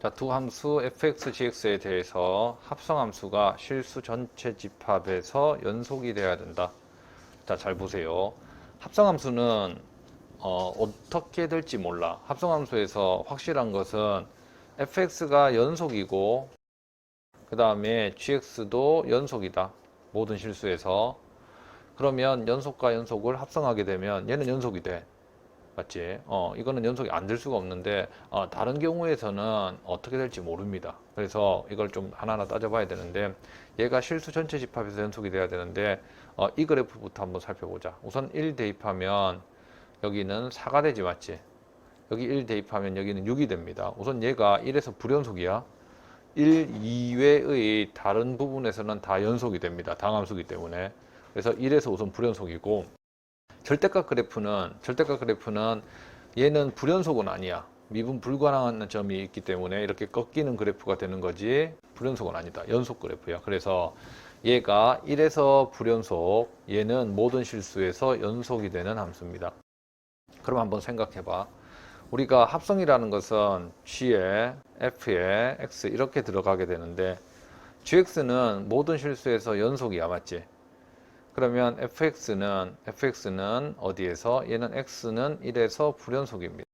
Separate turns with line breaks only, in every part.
자, 두 함수 fx, gx에 대해서 합성함수가 실수 전체 집합에서 연속이 돼야 된다. 자, 잘 보세요. 합성함수는 어, 어떻게 될지 몰라. 합성함수에서 확실한 것은 fx가 연속이고 그 다음에 gx도 연속이다. 모든 실수에서. 그러면 연속과 연속을 합성하게 되면 얘는 연속이 돼. 맞지? 어, 이거는 연속이 안 될 수가 없는데, 어, 다른 경우에서는 어떻게 될지 모릅니다. 그래서 이걸 좀 하나하나 따져봐야 되는데, 얘가 실수 전체 집합에서 연속이 돼야 되는데, 어, 이 그래프부터 한번 살펴보자. 우선 1 대입하면 여기는 4가 되지, 맞지? 여기 1 대입하면 여기는 6이 됩니다. 우선 얘가 1에서 불연속이야. 1 이외의 다른 부분에서는 다 연속이 됩니다. 당함수기 때문에. 그래서 1에서 우선 불연속이고, 절대값 그래프는 절대값 그래프는 얘는 불연속은 아니야. 미분 불가능한 점이 있기 때문에 이렇게 꺾이는 그래프가 되는 거지 불연속은 아니다. 연속 그래프야. 그래서 얘가 1에서 불연속, 얘는 모든 실수에서 연속이 되는 함수입니다. 그럼 한번 생각해 봐. 우리가 합성이라는 것은 g에 f에 x 이렇게 들어가게 되는데 gx는 모든 실수에서 연속이야. 맞지? 그러면 fx는 fx는 어디에서 얘는 x는 1에서 불연속입니다.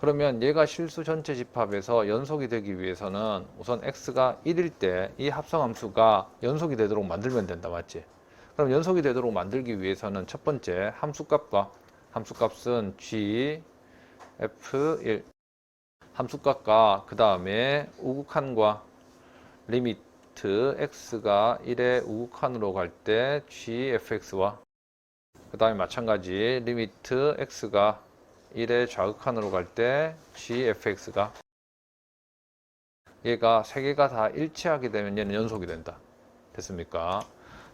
그러면 얘가 실수 전체 집합에서 연속이 되기 위해서는 우선 x가 1일 때 이 합성함수가 연속이 되도록 만들면 된다 맞지? 그럼 연속이 되도록 만들기 위해서는 첫 번째 함수값과 함수값은 g f1 함수값과 그 다음에 우극한과 리 미트 x가 1의 우극한으로 갈 때 gfx와 그 다음에 마찬가지 리미트 x가 1의 좌극한으로 갈 때 gfx가 얘가 세 개가 다 일치하게 되면 얘는 연속이 된다. 됐습니까?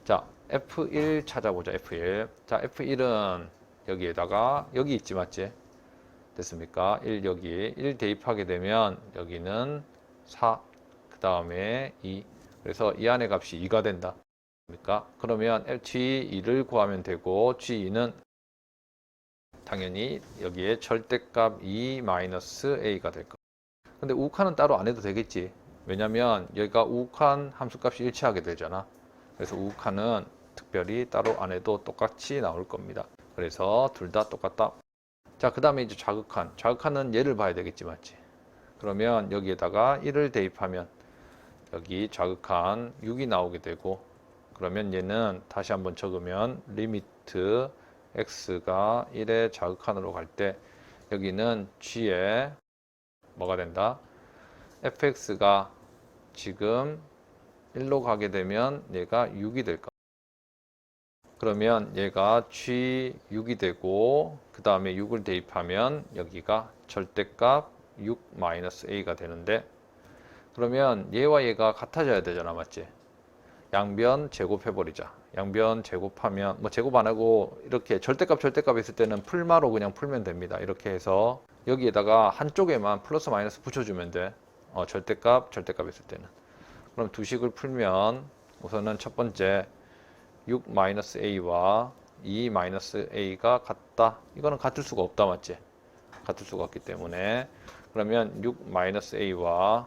자, f1 찾아보자. f1. 자, f1은 여기에다가 여기 있지 맞지? 됐습니까? 1 여기 1 대입하게 되면 여기는 4, 그 다음에 2. 그래서 이 안의 값이 2가 된다. 그러니까 그러면 G2를 구하면 되고 G2는 당연히 여기에 절대값 2-A가 될 거. 근데 우칸은 따로 안 해도 되겠지. 왜냐면 여기가 우칸 함수값이 일치하게 되잖아. 그래서 우칸은 특별히 따로 안 해도 똑같이 나올 겁니다. 그래서 둘 다 똑같다. 자, 그 다음에 이제 자극한. 자극한은 얘를 봐야 되겠지, 맞지? 그러면 여기에다가 1을 대입하면 여기 자극한 6이 나오게 되고 그러면 얘는 다시 한번 적으면 리미트 x가 1의 자극한으로 갈 때 여기는 g에 뭐가 된다? fx가 지금 1로 가게 되면 얘가 6이 될 겁니다. 그러면 얘가 G6이 되고 그 다음에 6을 대입하면 여기가 절대값 6-A가 되는데 그러면 얘와 얘가 같아져야 되잖아 맞지? 양변 제곱해버리자 양변 제곱하면 뭐 제곱 안 하고 이렇게 절대값 절대값 있을 때는 풀마로 그냥 풀면 됩니다 이렇게 해서 여기에다가 한쪽에만 플러스 마이너스 붙여주면 돼 어, 절대값 절대값 있을 때는 그럼 두 식을 풀면 우선은 첫 번째 6-a와 2-a가 같다. 이거는 같을 수가 없다, 맞지? 같을 수가 없기 때문에 그러면 6-a와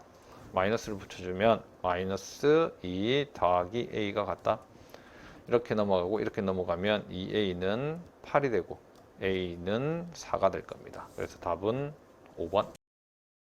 마이너스를 붙여주면 마이너스 2 더하기 a가 같다. 이렇게 넘어가고 이렇게 넘어가면 2a는 8이 되고 a는 4가 될 겁니다. 그래서 답은 5번.